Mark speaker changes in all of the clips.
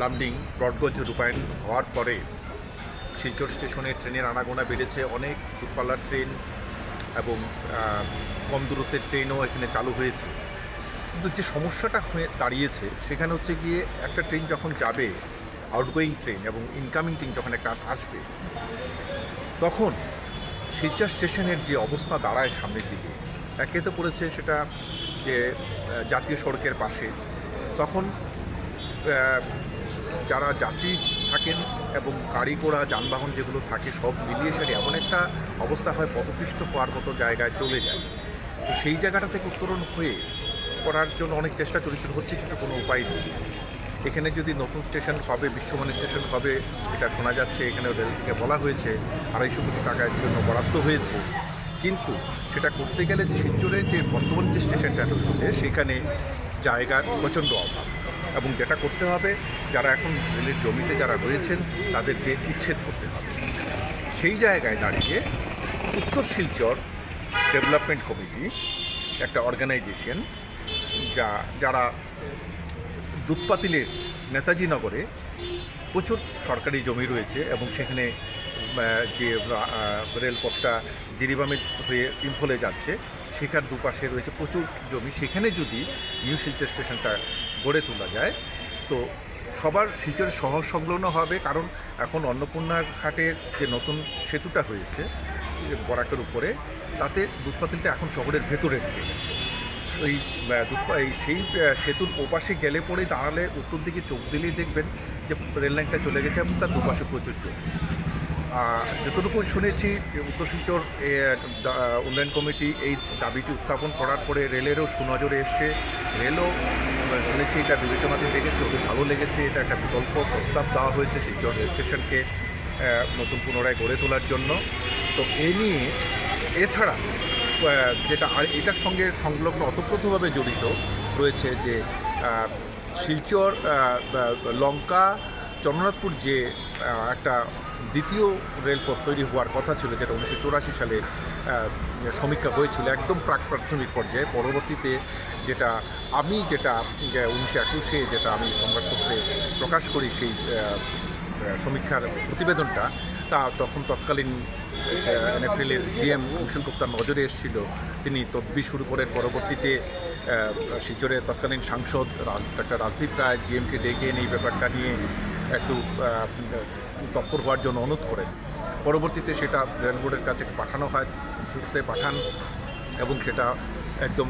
Speaker 1: লামডিং ব্রডগঞ্জ রূপায়ণ হওয়ার পরে শিলচর স্টেশনে ট্রেনের আনাগোনা বেড়েছে। অনেক দূরপাল্লার ট্রেন এবং কম দূরত্বের ট্রেনও এখানে চালু হয়েছে। কিন্তু যে সমস্যাটা হয়ে দাঁড়িয়েছে, সেখানে হচ্ছে গিয়ে একটা ট্রেন যখন যাবে আউটগোয়িং ট্রেন এবং ইনকামিং ট্রেন যখন একটা আসবে, তখন শিলচর স্টেশনের যে অবস্থা দাঁড়ায় সামনের দিকে। একে তো পড়েছে সেটা যে জাতীয় সড়কের পাশে। তখন যারা যাত্রী থাকেন এবং গাড়ি ঘোড়া, যানবাহন যেগুলো থাকে, সব মিলিয়ে সেটা এমন একটা অবস্থা হয় পদপৃষ্ট হওয়ার মতো জায়গায় চলে যায়। তো সেই জায়গাটা থেকে উত্তরণ হয়ে করার জন্য অনেক চেষ্টা চরিত্র হচ্ছে, কিন্তু কোনো উপায় নেই। এখানে যদি নতুন স্টেশন হবে, বিশ্বমানের স্টেশন হবে, এটা শোনা যাচ্ছে এখানে রেল থেকে বলা হয়েছে, আড়াইশো কোটি টাকার জন্য বরাদ্দ হয়েছে। কিন্তু সেটা করতে গেলে যে শিলচরে যে বর্তমান যে স্টেশনটা রয়েছে, সেখানে জায়গার প্রচণ্ড অভাব। এবং যেটা করতে হবে, যারা এখন রেলের জমিতে যারা রয়েছেন, তাদেরকে উচ্ছেদ করতে হবে। সেই জায়গায় দাঁড়িয়ে উত্তর শিলচর ডেভেলপমেন্ট কমিটি, একটা অর্গানাইজেশন, যা, যারা দুধপাতিলের নেতাজি নগরে প্রচুর সরকারি জমি রয়েছে এবং সেখানে যে রেলপথটা জিরিবামে হয়ে ইম্ফলে যাচ্ছে, সেখার দুপাশে রয়েছে প্রচুর জমি। সেখানে যদি নিউ শিলচর স্টেশনটা গড়ে তোলা যায়। তো সবার শিলচরের শহর সংলগ্ন হবে কারণ এখন অন্নপূর্ণার ঘাটের যে নতুন সেতুটা হয়েছে বরাকের উপরে তাতে দুধপাতিলটা এখন শহরের ভেতরে ঢুকে গেছে। এই দুধ- এই সেই সেতুর ওপাশে গেলে পরে তাহলে উত্তর দিকে চোখ দিলেই দেখবেন যে রেল লাইনটা চলে গেছে এবং তার দুপাশে প্রচুর আহ, যতটুকু শুনেছি উত্তর শিলচর উন্নয়ন কমিটি এই দাবিটি উত্থাপন করার পরে রেলেরও সুনজরে এসছে। রেলও শুনেছি, এটা বিবেচনাতে লেগেছে ওদের ভালো লেগেছে, এটা একটা বিকল্প প্রস্তাব দেওয়া হয়েছে শিলচর রেল স্টেশনকে নতুন পুনরায় গড়ে তোলার জন্য। তো এ নিয়ে, এছাড়া যেটা, আর এটার সঙ্গে সংলগ্ন অতপ্রতভাবে জড়িত রয়েছে যে শিলচর লঙ্কা, চন্দ্রনাথপুর যে একটা দ্বিতীয় রেলপথ তৈরি হওয়ার কথা ছিল, যেটা উনিশশো সালে সমীক্ষা হয়েছিল একদম প্রাক প্রাথমিক পর্যায়ে, পরবর্তীতে যেটা আমি যেটা উনিশশো একুশে যেটা আমি সংবাদপত্রে প্রকাশ করি সেই সমীক্ষার প্রতিবেদনটা, তা তখন তৎকালীন এনএফএলের জিএম ভূষণ গুপ্তার নজরে এসেছিল। তিনি তদবি শুরু করেন, পরবর্তীতে শিলচরের তৎকালীন সাংসদ ডাক্তার রাজদীপ রায় জিএমকে ডেকে এনে এই ব্যাপারটা নিয়ে একটু তৎপর হওয়ার জন্য অনুরোধ করেন। পরবর্তীতে সেটা রেল বোর্ডের কাছে পাঠানো হয়, ছুটতে পাঠান এবং সেটা একদম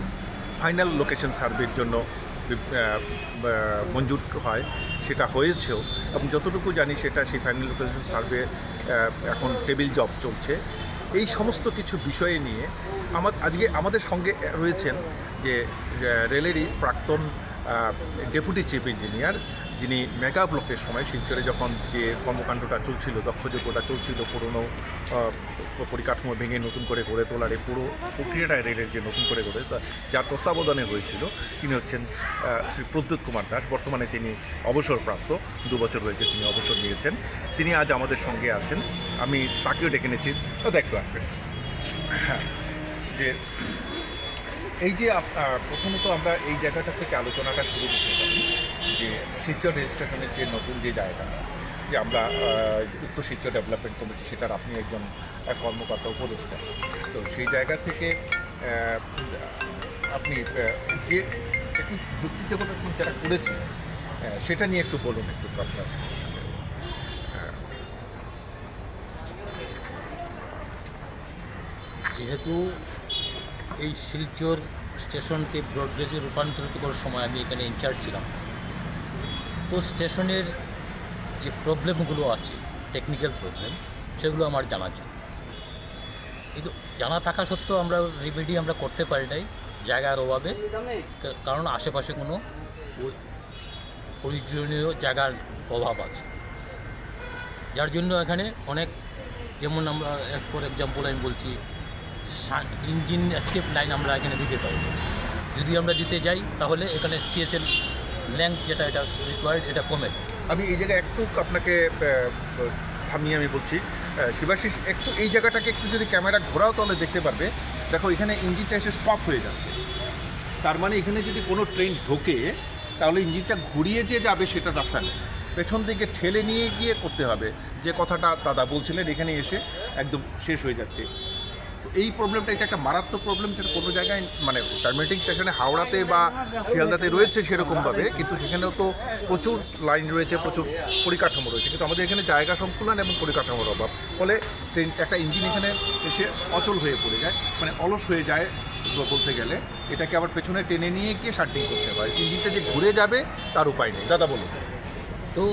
Speaker 1: ফাইনাল লোকেশন সার্ভের জন্য মঞ্জুর হয়। সেটা হয়েছেও এবং যতটুকু জানি সেটা সেই ফাইনাল লোকেশন সার্ভে এখন টেবিল জব চলছে। এই সমস্ত কিছু বিষয়ে নিয়ে আমার, আজকে আমাদের সঙ্গে রয়েছেন যে রেলেরই প্রাক্তন ডেপুটি চিফ ইঞ্জিনিয়ার যিনি মেগা ব্লকের সময় শিলচরে যখন যে কর্মকাণ্ডটা চলছিল দক্ষযোগ্যটা চলছিল, পুরনো পরিকাঠামো ভেঙে নতুন করে গড়ে তোলার এই পুরো প্রক্রিয়াটা রেলের যে নতুন করে গড়ে যার তত্ত্বাবধানে হয়েছিল, তিনি হচ্ছেন শ্রী প্রদ্যুৎ কুমার দাস। বর্তমানে তিনি অবসরপ্রাপ্ত, দু বছর হয়েছে তিনি অবসর নিয়েছেন। তিনি আজ আমাদের সঙ্গে আছেন, আমি তাকেও ডেকে নিয়েছি দেখতে আসবেন। হ্যাঁ যে এই যে প্রথমত আমরা এই জায়গাটা থেকে আলোচনাটা শুরু করতে পারি যে শিলচর রেল স্টেশনের যে নতুন যে জায়গা যে আমরা উত্তর শিলচর ডেভেলপমেন্ট কমিটি, সেটার আপনি একজন কর্মকর্তা, উপদেষ্টা। তো সেই জায়গা থেকে আপনি যে একটু যুক্তিযুক্ত যারা করেছেন সেটা নিয়ে একটু বলুন, একটু কথা
Speaker 2: যেহেতু এই শিলচর স্টেশনকে ব্রডগেজে রূপান্তরিত করার সময় আমি এখানে ইনচার্জ ছিলাম। তো স্টেশনের যে প্রবলেমগুলো আছে টেকনিক্যাল প্রবলেম সেগুলো আমার জানা ছিল। কিন্তু জানা থাকা সত্ত্বেও আমরা রিমেডি আমরা করতে পারি নাই, জায়গার অভাবে। কারণ আশেপাশে কোনো প্রয়োজনীয় জায়গার অভাব আছে। যার জন্য এখানে অনেক, যেমন আমরা ফর এক্সাম্পল আমি বলছি ইঞ্জিন স্কেপ লাইন আমরা এখানে দিতে পারি। যদি আমরা দিতে যাই, তাহলে এখানে সিএসএল ল্যাংথ যেটা এটা রিকোয়ার্ড এটা কমে।
Speaker 1: আমি এই জায়গায় একটু আপনাকে থামিয়ে আমি বলছি। শিবাশিস, একটু এই জায়গাটাকে একটু যদি ক্যামেরা ঘোরাও তাহলে দেখতে পারবে। দেখো, এখানে ইঞ্জিনটা এসে স্টপ হয়ে যাচ্ছে। তার মানে এখানে যদি কোনো ট্রেন ঢোকে, তাহলে ইঞ্জিনটা ঘুরিয়ে যে যাবে, সেটা রাস্তা নেই। পেছন দিকে ঠেলে নিয়ে গিয়ে করতে হবে। যে কথাটা দাদা বলছিলেন, এখানে এসে একদম শেষ হয়ে যাচ্ছে। এই প্রবলেমটা এটা একটা মারাত্মক প্রবলেম সেটা কোনো জায়গায় মানে টার্মিনেটিং স্টেশনে হাওড়াতে বা শিয়ালদাতে রয়েছে সেরকমভাবে, কিন্তু সেখানেও তো প্রচুর লাইন রয়েছে, প্রচুর পরিকাঠামো রয়েছে। কিন্তু আমাদের এখানে জায়গা সংকুলন এবং পরিকাঠামোর অভাব। ফলে ট্রেন একটা ইঞ্জিন এখানে এসে অচল হয়ে পড়ে যায় মানে অলস হয়ে যায় বলতে গেলে। এটাকে আবার পেছনে টেনে নিয়ে গিয়ে শার্টিং করতে হয়। ইঞ্জিনটা যে ঘুরে যাবে, তার উপায় নেই। দাদা, বলুন।
Speaker 2: তো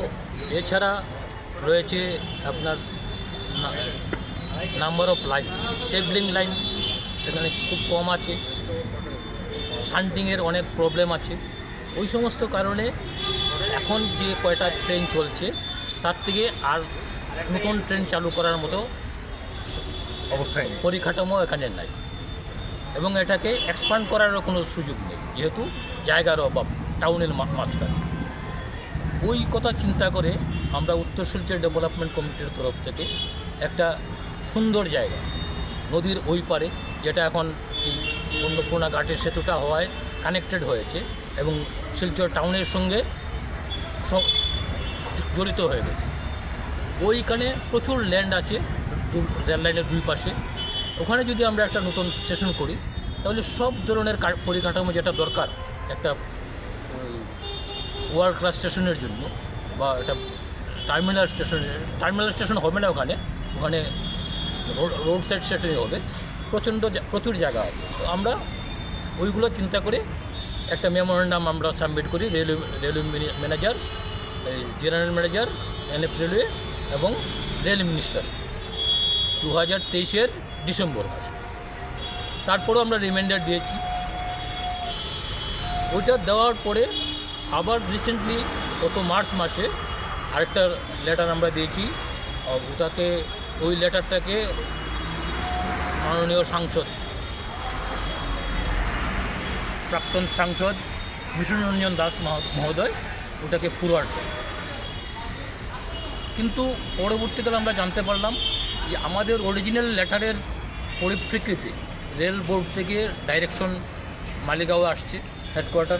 Speaker 2: এছাড়া রয়েছে আপনার number of line stabling line এখানে খুব কম আছে। শান্টিংয়ের অনেক প্রবলেম আছে। ওই সমস্ত কারণে এখন যে কয়টা ট্রেন চলছে তার থেকে আর নতুন ট্রেন চালু করার মতো
Speaker 1: অবস্থায়
Speaker 2: পরিকাঠামো এখানে নাই। এবং এটাকে এক্সপান্ড করারও কোনো সুযোগ নেই যেহেতু জায়গার অভাব টাউনের মাঝখানে। ওই কথা চিন্তা করে আমরা উত্তর শিলচর ডেভেলপমেন্ট কমিটির তরফ থেকে একটা সুন্দর জায়গা। নদীর ওই পারে, যেটা এখন অন্নপূর্ণা ঘাটের সেতুটা হওয়ায় কানেক্টেড হয়েছে এবং শিলচর টাউনের সঙ্গে জড়িত হয়ে গেছে। ওইখানে প্রচুর ল্যান্ড আছে রেল লাইনের দুই পাশে। ওখানে যদি আমরা একটা নতুন স্টেশন করি, তাহলে সব ধরনের পরিকাঠামো যেটা দরকার, একটা ওয়ার্ল্ড ক্লাস স্টেশনের জন্য বা একটা টার্মিনাল স্টেশনের টার্মিনাল স্টেশন হবে না ওখানে ওখানে রোড সাইড স্টেশনই হবে। প্রচণ্ড প্রচুর জায়গা আছে। তো আমরা ওইগুলো চিন্তা করে একটা মেমোরেন্ডাম আমরা সাবমিট করি, railway railway manager general manager, NF railway এবং রেল মিনিস্টার দু হাজার তেইশের ডিসেম্বর মাসে। তারপরেও আমরা রিমাইন্ডার দিয়েছি। ওইটা দেওয়ার পরে আবার রিসেন্টলি গত মার্চ মাসে আরেকটা লেটার আমরা দিয়েছি ওটাকে ওই লেটারটাকে মাননীয় সাংসদ প্রাক্তন সাংসদ বিষ্ণু রঞ্জন দাস মহ- মহোদয় ওটাকে ফরওয়ার্ড করে কিন্তু পরবর্তীকালে আমরা জানতে পারলাম যে আমাদের অরিজিনাল লেটারের পরিপ্রেক্ষিতে রেল বোর্ড থেকে ডাইরেকশন মালিগাঁও আসছে হেডকোয়ার্টার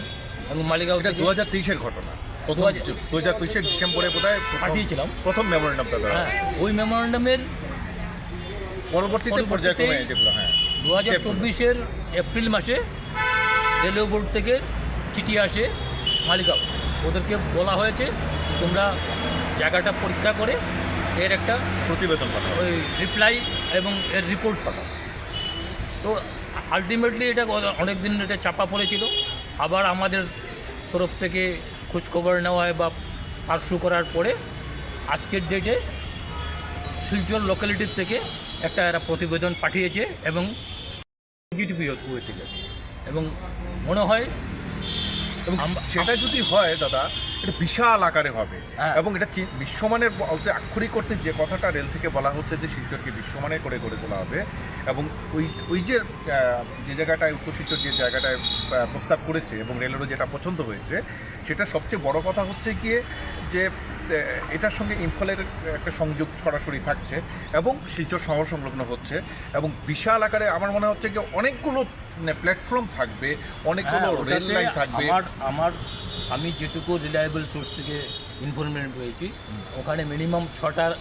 Speaker 2: এবং মালিগাঁও
Speaker 1: দু হাজার তেইশের ঘটনা। প্রথম দু হাজার তেইশের ডিসেম্বরে বোধ হয়
Speaker 2: পাঠিয়েছিলাম।
Speaker 1: প্রথম মেমোরেন্ডামটা দেওয়া
Speaker 2: হ্যাঁ। ওই মেমোরান্ডামের
Speaker 1: পরবর্তীতে পর্যায়ক্রমে যেগুলো হ্যাঁ।
Speaker 2: দু হাজার চব্বিশের এপ্রিল মাসে রেলওয়ে বোর্ড থেকে চিঠি আসে মালিগাঁও ওদেরকে বলা হয়েছে তোমরা জায়গাটা পরীক্ষা করে এর একটা
Speaker 1: প্রতিবেদন পাঠানো
Speaker 2: ওই রিপ্লাই এবং এর রিপোর্ট পাঠাও। তো আলটিমেটলি এটা অনেক দিন এটা চাপা পড়েছিল। আবার আমাদের তরফ থেকে খোঁজখবর নেওয়া হয় বা পার্সু করার পরে আজকের ডেটে শিলচর লোকালিটির থেকে একটা এরা প্রতিবেদন পাঠিয়েছে এবং পজিটিভ হতে গেছে। এবং মনে হয়
Speaker 1: এবং সেটা যদি হয় দাদা এটা বিশাল আকারে হবে
Speaker 2: হ্যাঁ।
Speaker 1: এবং এটা বিশ্বমানের বলতে আক্ষরিক করতে যে কথাটা রেল থেকে বলা হচ্ছে যে শিলচরকে বিশ্বমানের করে গড়ে তোলা হবে এবং ওই ওই যে যে জায়গাটায় উত্তর শিলচর যে জায়গাটায় প্রস্তাব করেছে এবং রেলেরও যেটা পছন্দ হয়েছে সেটা সবচেয়ে বড় কথা হচ্ছে গিয়ে যে এটার সঙ্গে ইম্ফলের একটা সংযোগ সরাসরি থাকছে এবং শিলচর শহর সংলগ্ন হচ্ছে এবং বিশাল আকারে আমার মনে হচ্ছে কি অনেকগুলো প্ল্যাটফর্ম থাকবে অনেকগুলো
Speaker 2: হ্যাঁ,
Speaker 1: রেল লাইন থাকবে
Speaker 2: আমার আমি যেটুকু রিলায়েবল সোর্স থেকে ইনফরমেশন পেয়েছি ওখানে মিনিমাম ছটা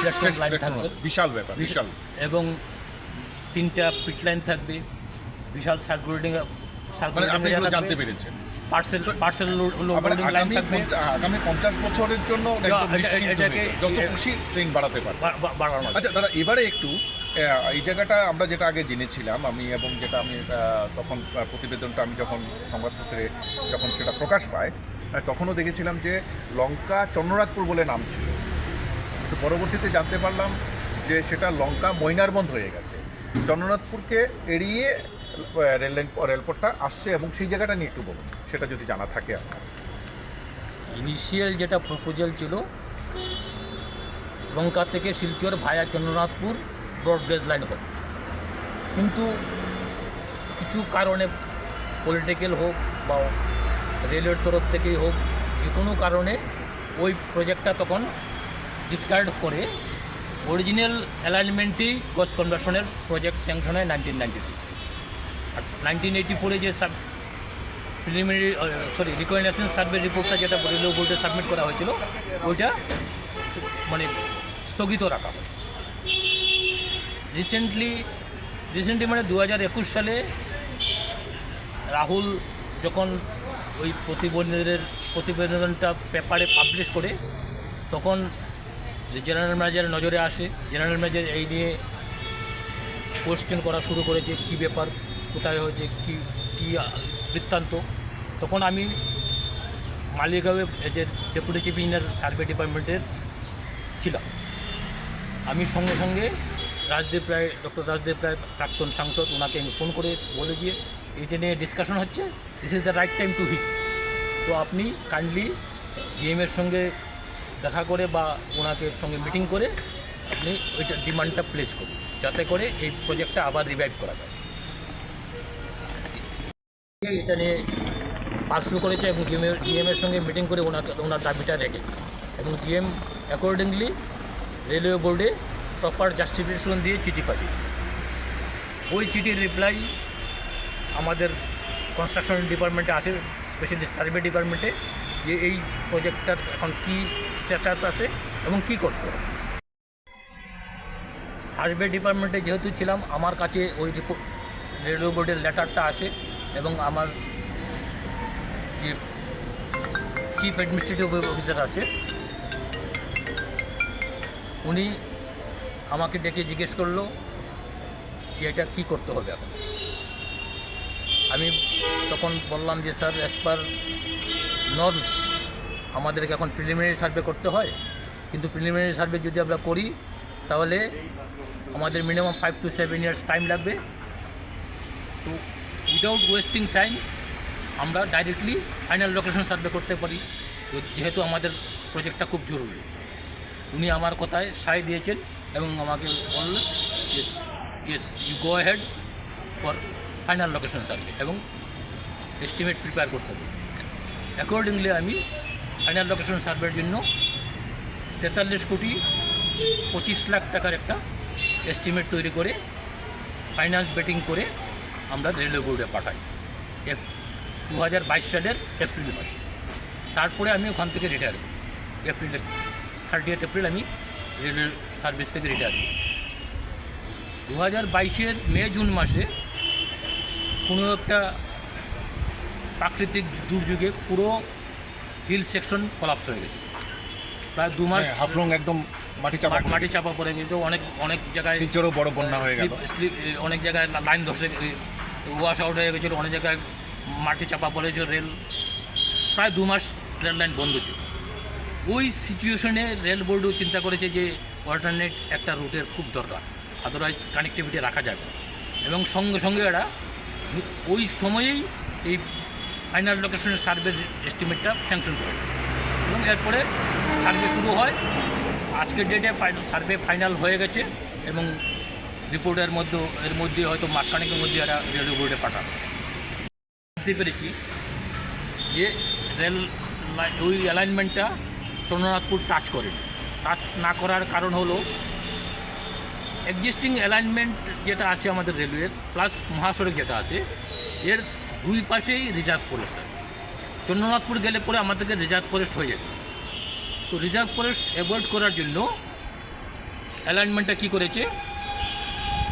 Speaker 2: প্ল্যাটফর্ম লাইন থাকবে।
Speaker 1: বিশাল ব্যাপার বিশাল।
Speaker 2: এবং তিনটা পিট লাইন থাকবে বিশাল সার্কুলেটিং
Speaker 1: মানে এগুলো জানতে পেরেছেন।
Speaker 2: পার্সেল পার্সেল লোডিং লাইন থাকবে।
Speaker 1: আগামী পঞ্চাশ বছরের জন্য যত খুশি ট্রেন বাড়াতে পারে
Speaker 2: বা- বা- বারবার মাঝে।
Speaker 1: আচ্ছা দাদা এবারে একটু এই জায়গাটা আমরা যেটা আগে জেনেছিলাম, আমি এবং যেটা আমি তখন প্রতিবেদনটা আমি যখন সংবাদপত্রে যখন সেটা প্রকাশ পায় তখনও দেখেছিলাম যে লঙ্কা চন্দ্রনাথপুর বলে নাম ছিল। কিন্তু পরবর্তীতে জানতে পারলাম যে সেটা লঙ্কা ময়নারবন্ধ হয়ে গেছে। চন্দ্রনাথপুরকে এড়িয়ে রেল রেলপথটা আসছে এবং সেই জায়গাটা নিয়ে একটু বলুন, সেটা যদি জানা থাকে আপনার।
Speaker 2: ইনিশিয়াল যেটা প্রপোজাল ছিল, লঙ্কা থেকে Silchar via Chandranathpur broad gauge line হবে কিন্তু কিছু কারণে পলিটিক্যাল হোক বা রেলওয়ের তরফ থেকেই হোক, যে কোনো কারণে ওই প্রজেক্টটা তখন ডিসকার্ড করে অরিজিনাল অ্যালাইনমেন্টই কস্ট কনভার্সনের প্রজেক্ট স্যাংশন হয় নাইনটিন নাইনটি সিক্স আর নাইনটিন এইটি ফোরে যে sub preliminary sorry recognisation survey রিপোর্টটা যেটা রেলওয়ে বোর্ডে সাবমিট করা হয়েছিল, ওইটা মানে স্থগিত রাখা হয়। রিসেন্টলি রিসেন্টলি মানে দু হাজার একুশ সালে রাহুল যখন ওই প্রতিবেদনের প্রতিবেদনটা পেপারে পাবলিশ করে, তখন যে জেনারেল ম্যানেজারের নজরে আসে জেনারেল ম্যানেজার এই নিয়ে কোয়েশ্চেন করা শুরু করেছে, কী ব্যাপার, কোথায় হয়েছে, কী কী বৃত্তান্ত। তখন আমি মালিগাঁওয়ে as a deputy chief engineer survey ডিপার্টমেন্টের ছিলাম। আমি সঙ্গে সঙ্গে রাজদেব রায়, ডক্টর রাজদেব রায়, প্রাক্তন সাংসদ, ওনাকে আমি ফোন করে বলে দিয়ে এটা নিয়ে ডিসকাশন হচ্ছে। This is the right time to hit তো আপনি কাইন্ডলি জিএমের সঙ্গে দেখা করে বা ওনাকে সঙ্গে মিটিং করে আপনি ওইটা ডিমান্ডটা প্লেস করুন, যাতে করে এই প্রজেক্টটা আবার রিভাইভ করা যায়। এটা নিয়ে পাস শুরু করেছে এবং জিএমের জিএমের সঙ্গে মিটিং করে ওনাকে, ওনার দাবিটা রেখেছে। এবং জিএম অ্যাকর্ডিংলি রেলওয়ে বোর্ডে প্রপার জাস্টিফিকেশন দিয়ে চিঠি পাঠিয়ে ওই চিঠির রিপ্লাই আমাদের কনস্ট্রাকশন ডিপার্টমেন্টে আছে স্পেশালি সার্ভে ডিপার্টমেন্টে যে এই প্রজেক্টটার এখন কী স্ট্যাটাস আছে এবং কী করতে হবে। সার্ভে ডিপার্টমেন্টে যেহেতু ছিলাম, আমার কাছে ওই রিপোর্ট রেলওয়ে বোর্ডের লেটারটা আসে এবং আমার যে চিফ অ্যাডমিনিস্ট্রেটিভ অফিসার আছে, উনি আমাকে ডেকে জিজ্ঞেস করল এটা কী করতে হবে এখন। আমি তখন বললাম যে, স্যার অ্যাজ পার নর্মস আমাদেরকে এখন প্রিলিমিনারি সার্ভে করতে হয়। কিন্তু প্রিলিমিনারি সার্ভে যদি আমরা করি, তাহলে আমাদের minimum five to seven years time লাগবে। তো উইদাউট ওয়েস্টিং টাইম আমরা ডাইরেক্টলি ফাইনাল লোকেশন সার্ভে করতে পারি। যেহেতু আমাদের প্রজেক্টটা খুব জরুরি। উনি আমার কথায় সায় দিয়েছেন। এবং আমাকে বললেন যে yes you go head for final location survey এবং এস্টিমেট প্রিপেয়ার করতে হবে. অ্যাকর্ডিংলি আমি ফাইনাল লোকেশন সার্ভের জন্য তেতাল্লিশ কোটি পঁচিশ লাখ টাকার একটা এস্টিমেট তৈরি করে ফাইন্যান্স বেটিং করে আমরা রেলওয়ে বোর্ডে পাঠাই। দু হাজার বাইশ সালের এপ্রিল মাসে। তারপরে আমি ওখান থেকে রিটায়ার করি। এপ্রিলের থার্টিয়েথ এপ্রিল আমি রেলওয়ে সার্ভিস থেকে রিটায়ার দু হাজার বাইশের মে জুন মাসে কোনো একটা প্রাকৃতিক দুর্যোগে পুরো হিল সেকশন কলাপস হয়ে গেছে। প্রায় দু মাস
Speaker 1: হ্যাঁ, হাফলং একদম মাটি চাপা
Speaker 2: মাটি চাপা পড়ে গেছে। অনেক অনেক জায়গায়
Speaker 1: শিলচরও বড় বন্যা হয়ে গেল।
Speaker 2: অনেক জায়গায় লাইন ধসে ওয়াশ আউট হয়ে গেছিল। অনেক জায়গায় মাটি চাপা পড়েছিল রেল প্রায় দু মাস রেল লাইন বন্ধ ছিল। ওই সিচুয়েশনে রেল বোর্ডও চিন্তা করেছে যে অল্টারনেট একটা রুটের খুব দরকার। আদারওয়াইজ কানেক্টিভিটি রাখা যাবে। এবং সঙ্গে সঙ্গে এরা ওই সময়েই এই ফাইনাল লোকেশনের সার্ভের এস্টিমেটটা স্যাংশন করে এবং এরপরে সার্ভে শুরু হয়। আজকের ডেটে সার্ভে ফাইনাল হয়ে গেছে এবং রিপোর্টের মধ্যে, এর মধ্যে হয়তো মাসখানেকের মধ্যে এরা রেলওয়ে বোর্ডে পাঠাবে। বুঝতে পেরেছি যে রেল ওই অ্যালাইনমেন্টটা চন্দ্রনাথপুর টাচ করে টাচ না করার কারণ হলো এক্সিস্টিং অ্যালাইনমেন্ট যেটা আছে আমাদের রেলওয়ের প্লাস মহাসড়ক যেটা আছে, এর দুই পাশেই রিজার্ভ ফরেস্ট আছে। চন্দ্রনাথপুর গেলে পরে আমাদেরকে রিজার্ভ ফরেস্ট হয়ে যেত। তো রিজার্ভ ফরেস্ট অ্যাভয়েড করার জন্য অ্যালাইনমেন্টটা কী করেছে?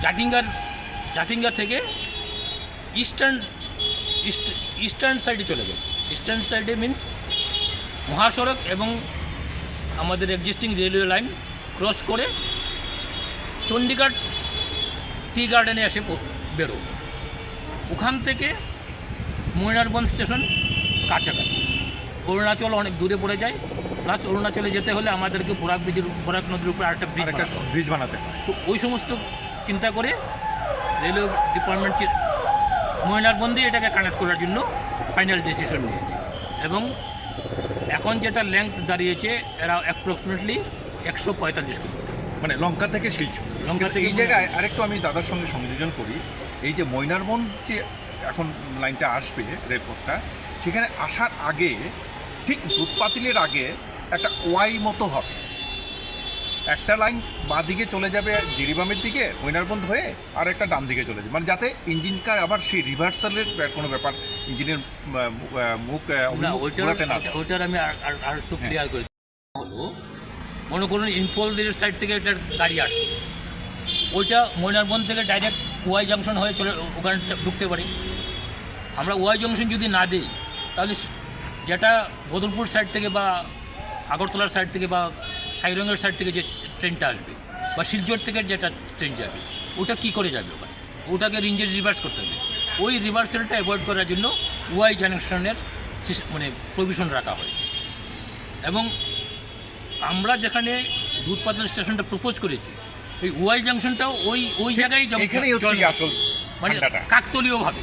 Speaker 2: জাটিঙ্গার, জাটিঙ্গা থেকে ইস্টার্ন ইস্ট ইস্টার্ন সাইডে চলে গেছে। ইস্টার্ন সাইডে মিন্স মহাসড়ক এবং আমাদের এক্সিস্টিং রেলওয়ে লাইন ক্রস করে চণ্ডীগড় টি গার্ডেনে এসে বেরো ওখান থেকে ময়নারবন স্টেশন কাছাকাছি। অরুণাচল অনেক দূরে পড়ে যায়। প্লাস অরুণাচলে যেতে হলে আমাদেরকে বরাক ব্রিজের বরাক নদীর উপরে আরেকটা ব্রিজ
Speaker 1: একটা ব্রিজ বানাতে
Speaker 2: তো ওই সমস্ত চিন্তা করে রেলওয়ে ডিপার্টমেন্ট ময়নারবন্দি এটাকে কানেক্ট করার জন্য ফাইনাল ডিসিশন নিয়েছে। এবং এখন যেটা লেংথ দাঁড়িয়েছে এরা অ্যাপ্রক্সিমেটলি একশো পঁয়তাল্লিশ কিলোমিটার
Speaker 1: মানে লঙ্কা থেকে শিলচর।
Speaker 2: লঙ্কা থেকে
Speaker 1: এই জায়গায় আরেকটু আমি দাদার সঙ্গে সংযোজন করি এই যে ময়নারবন যে এখন লাইনটা আসবে রেলপথটা সেখানে আসার আগে ঠিক দুধ পাতিলের আগে একটা ওয়াই মতো হবে। একটা লাইন বাঁ দিকে চলে যাবে জিরিবামের দিকে ময়নারবন্দ হয়ে আর একটা ডান দিকে চলে যাবে। মানে যাতে ইঞ্জিনটা আবার সেই রিভার্সালের কোনো ব্যাপার ইঞ্জিনের মুখ
Speaker 2: না ওইটার। ওইটার আমি আর আর- একটু ক্লিয়ার করে। হলো মনে করুন ইম্পলদের সাইড থেকে একটা গাড়ি আসছে। ওইটা ময়নারবন থেকে ডাইরেক্ট ওয়াই জাংশন হয়ে চলে ওখানে ঢুকতে পারি। আমরা ওয়াই জাংশন যদি না দিই তাহলে যেটা বদলপুর সাইড থেকে বা আগরতলার সাইড থেকে বা সাইরঙ্গের সাইড থেকে যে ট্রেনটা আসবে বা শিলচর থেকে যেটা ট্রেন যাবে ওটা কি করে যাবে ওখানে? ওটাকে রিঞ্জের রিভার্স করতে হবে। ওই রিভার্সালটা অ্যাভয়েড করার জন্য ওয়াই জাংশনের মানে প্রভিশন রাখা হয়। এবং আমরা যেখানে দুধ পাতল স্টেশনটা প্রপোজ করেছি ওই ওয়াই জাংশনটাও ওই ওই জায়গায় মানে কাকতলীয়ভাবে।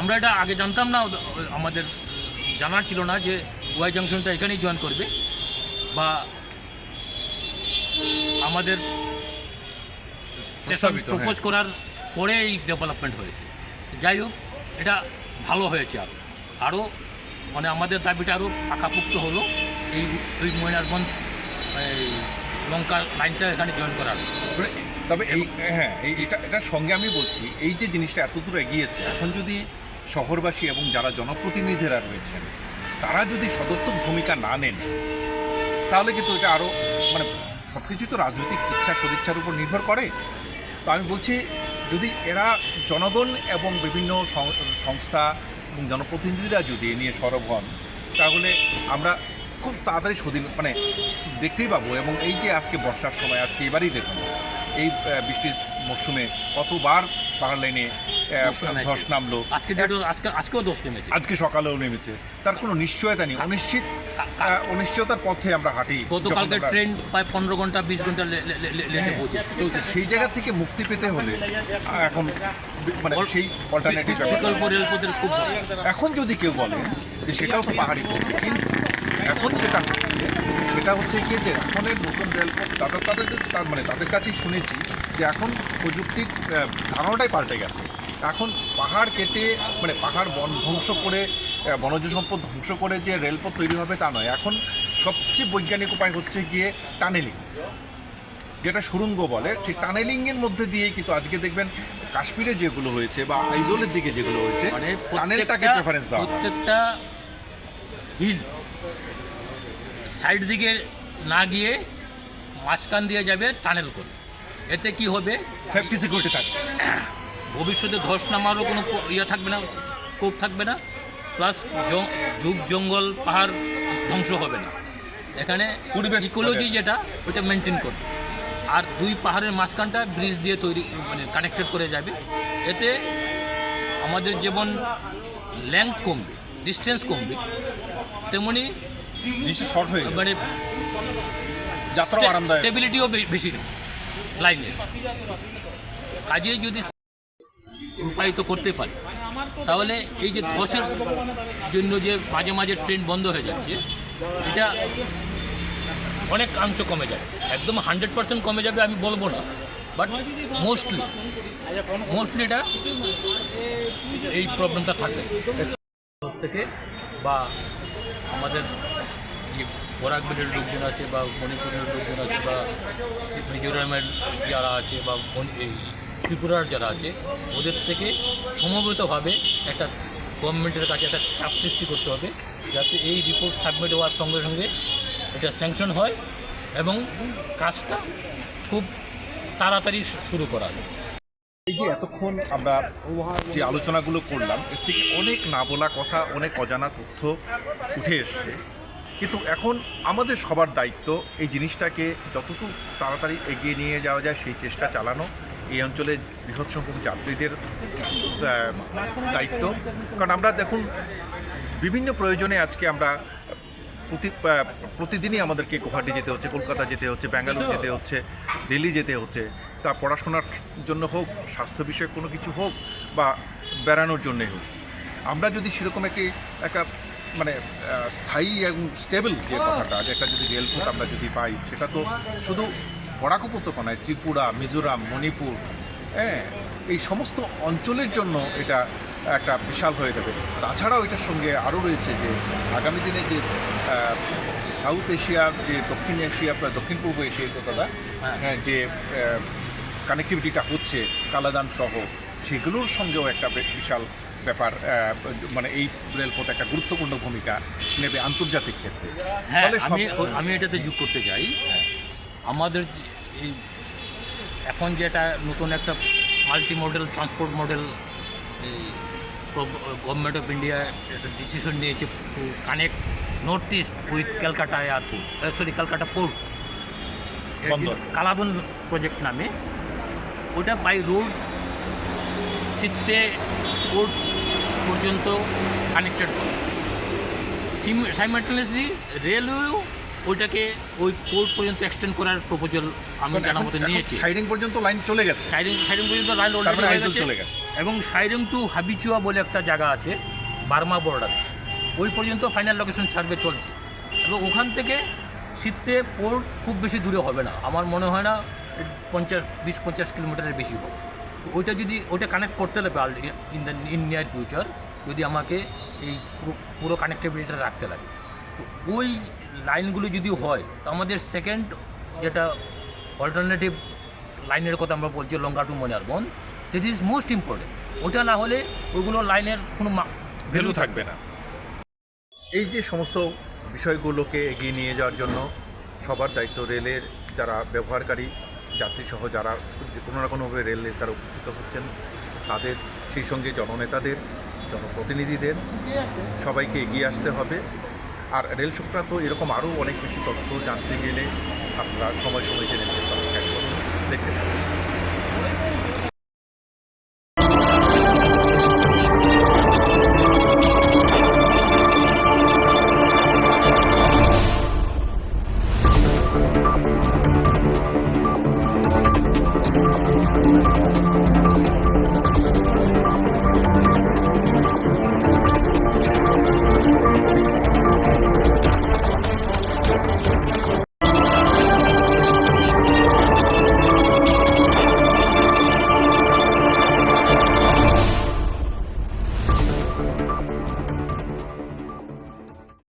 Speaker 2: আমরা এটা আগে জানতাম না আমাদের জানার ছিল না যে ওয়াই জাংশনটা এখানেই জয়েন করবে বা আমাদের
Speaker 1: প্রস্তাবিত, হ্যাঁ।
Speaker 2: প্রপোজ করার পরে এই ডেভেলপমেন্ট হয়েছে। যাই হোক, এটা ভালো হয়েছে আরও আরও মানে আমাদের দাবিটা আরও পাকাপুক্ত হলো। এই ওই ময়নারগঞ্জ, এই লঙ্কা লাইনটা এখানে জয়েন করার।
Speaker 1: মানে তবে এই হ্যাঁ এই, এটা, এটার সঙ্গে আমি বলছি, এই যে জিনিসটা এত দূর এগিয়েছে, এখন যদি শহরবাসী এবং যারা জনপ্রতিনিধিরা রয়েছেন, তারা যদি সদর্থক ভূমিকা না নেন, তাহলে কিন্তু এটা আরও মানে সব কিছু তো রাজনৈতিক ইচ্ছা সদিচ্ছার উপর নির্ভর করে। তো আমি বলছি যদি এরা জনগণ এবং বিভিন্ন সংস্থা এবং জনপ্রতিনিধিরা যদি এ নিয়ে সরব হন তাহলে আমরা খুব তাড়াতাড়ি সদিন মানে দেখতেই পাবো এবং এই যে আজকে বর্ষার সময় আজকে এবারেই দেখুন এই বৃষ্টির মরশুমে কতবার পাহাড় লাইনে
Speaker 2: ধস
Speaker 1: নামলো।
Speaker 2: আজকে আজকে আজকেও দোষ নেমেছে।
Speaker 1: আজকে সকালেও নেমেছে। তার কোনো নিশ্চয়তা নেই। অনিশ্চিত অনিশ্চয়তার পথে আমরা হাঁটি।
Speaker 2: গতকালকে ট্রেন প্রায় পনেরো ঘণ্টা বিশ ঘণ্টা লেটে
Speaker 1: হ্যাঁ,
Speaker 2: পৌঁছে
Speaker 1: চলছে। সেই জায়গা থেকে মুক্তি পেতে হলে এখন মানে সেই অল্টারনেটিভ
Speaker 2: বিকল্প রেলপথের খুব
Speaker 1: এখন যদি কেউ বলে যে সেটাও তো পাহাড়ি পথ কিন্তু এখন যেটা হচ্ছে সেটা হচ্ছে গিয়ে যে এখনের নতুন রেলপথ তাদের তাদের মানে তাদের কাছেই শুনেছি যে এখন প্রযুক্তির ধারণাটাই পাল্টে গেছে। এখন পাহাড় কেটে মানে পাহাড় বন ধ্বংস করে বনজ সম্পদ ধ্বংস করে যে রেলপথ তৈরি হবে তা নয়। এখন সবচেয়ে বৈজ্ঞানিক উপায় হচ্ছে গিয়ে টানেলিং। যেটা সুরঙ্গ বলে সেই টানেলিংয়ের মধ্যে দিয়েই কিন্তু আজকে দেখবেন কাশ্মীরে যেগুলো হয়েছে বা আইজলের দিকে যেগুলো হয়েছে
Speaker 2: মানে
Speaker 1: টানেলটাকে প্রেফারেন্স দেওয়া
Speaker 2: প্রত্যেকটা হিল সাইড দিকে না গিয়ে মাঝখান দিয়ে যাবে টানেল করে। এতে কি হবে?
Speaker 1: সেফটি সিকিউরিটি থাকবে।
Speaker 2: ভবিষ্যতে ধস নামারও কোনো ইয়ে থাকবে না স্কোপ থাকবে না। প্লাস ঝুপ জঙ্গল পাহাড় ধ্বংস হবে না। এখানে
Speaker 1: পরিবেশ
Speaker 2: ইকোলজি যেটা ওইটা মেনটেন করবে। আর দুই পাহাড়ের মাঝখানটা ব্রিজ দিয়ে তৈরি মানে কানেক্টেড করে যাবে। এতে আমাদের যেমন লেংথ কমবে ডিস্টেন্স কমবে। তেমনি মানে স্টেবিলিটিও বেশি দেবে লাইনের কাজে যদি রূপায়িত করতে পারে তাহলে এই যে ধসের জন্য যে মাঝে মাঝে ট্রেন বন্ধ হয়ে যাচ্ছে, এটা অনেক অংশ কমে যাবে। একদম হান্ড্রেড পার্সেন্ট কমে যাবে আমি বলব না বাট মোস্টলি মোস্টলি এটা এই প্রবলেমটা থাকবে। থেকে বা আমাদের যে বরাকবিলের লোকজন আছে বা মণিপুরের লোকজন আছে বা মিজোরামের যারা আছে বা এই ত্রিপুরার যারা আছে, ওদের থেকে সমবেতভাবে একটা গভর্নমেন্টের কাছে একটা চাপ সৃষ্টি করতে হবে, যাতে এই রিপোর্ট সাবমিট হওয়ার সঙ্গে সঙ্গে এটা স্যাংশন হয় এবং কাজটা খুব তাড়াতাড়ি শুরু করা হয়।
Speaker 1: এই যে এতক্ষণ আমরা যে আলোচনাগুলো করলাম, এর থেকে অনেক না বলা কথা, অনেক অজানা তথ্য উঠে এসছে। কিন্তু এখন আমাদের সবার দায়িত্ব এই জিনিসটাকে যতটুকু তাড়াতাড়ি এগিয়ে নিয়ে যাওয়া যায় সেই চেষ্টা চালানো। এই অঞ্চলে বৃহৎ সংখ্যক যাত্রীদের দায়িত্ব। কারণ আমরা দেখুন, বিভিন্ন প্রয়োজনে আজকে আমরা প্রতি প্রতিদিনই আমাদেরকে গুয়াহাটি যেতে হচ্ছে, কলকাতা যেতে হচ্ছে, ব্যাঙ্গালোর যেতে হচ্ছে, দিল্লি যেতে হচ্ছে। তা পড়াশোনার জন্য হোক, স্বাস্থ্য বিষয়ক কোনো কিছু হোক বা বেড়ানোর জন্যে হোক। আমরা যদি সেরকম একটি একটা মানে স্থায়ী এবং স্টেবল যে কথাটা, যে একটা যদি রেলপথ আমরা যদি পাই, সেটা তো শুধু বরাক উপত্যকা নয় ত্রিপুরা মিজোরাম মণিপুর হ্যাঁ এই সমস্ত অঞ্চলের জন্য এটা একটা বিশাল হয়ে যাবে। তাছাড়াও এটার সঙ্গে আরও রয়েছে যে আগামী দিনে যে সাউথ এশিয়া যে দক্ষিণ এশিয়া বা দক্ষিণ পূর্ব এশিয়ার কথাটা
Speaker 2: হ্যাঁ।
Speaker 1: হ্যাঁ, যে কানেক্টিভিটিটা হচ্ছে কালাদান সহ সেগুলোর সঙ্গেও একটা বিশাল ব্যাপার মানে এই রেলপথ একটা গুরুত্বপূর্ণ ভূমিকা নেবে আন্তর্জাতিক ক্ষেত্রে।
Speaker 2: হ্যাঁ আমি আমি এটাতে যোগ করতে চাই। আমাদের এখন যেটা নতুন একটা মাল্টি মডেল ট্রান্সপোর্ট মডেল এই গভর্নমেন্ট অফ ইন্ডিয়া একটা ডিসিশন নিয়েছে to connect north east with Calcutta airport sorry Calcutta port Kaladan project নামে ওটা বাই রোড সিদ্ধে পোর্ট পর্যন্ত কানেক্টেড করা সাইমালটেনিয়াসলি রেলওয়েও ওইটাকে ওই পোর্ট পর্যন্ত এক্সটেন্ড করার প্রপোজাল আমি
Speaker 1: মানে
Speaker 2: জানা মতো নিয়েছি।
Speaker 1: সাইডিং পর্যন্ত লাইন চলে গেছে।
Speaker 2: সাইরিং সাইরিং পর্যন্ত লাইন অলরেডি হয়ে গেছে।
Speaker 1: চলে গেছে।
Speaker 2: এবং সাইরিং টু হাবিচুয়া বলে একটা জায়গা আছে বার্মা বর্ডার। ওই পর্যন্ত ফাইনাল লোকেশন সার্ভে চলছে। এবং ওখান থেকে শীতে পোর্ট খুব বেশি দূরে হবে না। আমার মনে হয় না পঞ্চাশ বিশ পঞ্চাশ কিলোমিটারের বেশি হবে। তো ওইটা যদি ওইটা কানেক্ট করতে হবে in the in near future যদি আমাকে এই পুরো পুরো কানেক্টিভিটিটা রাখতে লাগে। তো ওই লাইনগুলো যদি হয় তো আমাদের সেকেন্ড যেটা অল্টারনেটিভ লাইনের কথা আমরা বলছি লঙ্কা টু মনিয়ারবন দিস ইজ মোস্ট ইম্পর্টেন্ট ওটা না হলে ওইগুলো লাইনের কোনো
Speaker 1: ভ্যালু থাকবে না। এই যে সমস্ত বিষয়গুলোকে এগিয়ে নিয়ে যাওয়ার জন্য সবার দায়িত্ব রেলের যারা ব্যবহারকারী যাত্রীসহ যারা যে কোনো না কোনোভাবে রেলের তারা উপকৃত হচ্ছেন তাদের সেই সঙ্গে জননেতাদের জনপ্রতিনিধিদের সবাইকে এগিয়ে আসতে হবে। আর রেল সংক্রান্ত এরকম আরও অনেক বেশি তথ্য জানতে গেলে আপনারা সময় সময় জেনে দেখতে থাকুন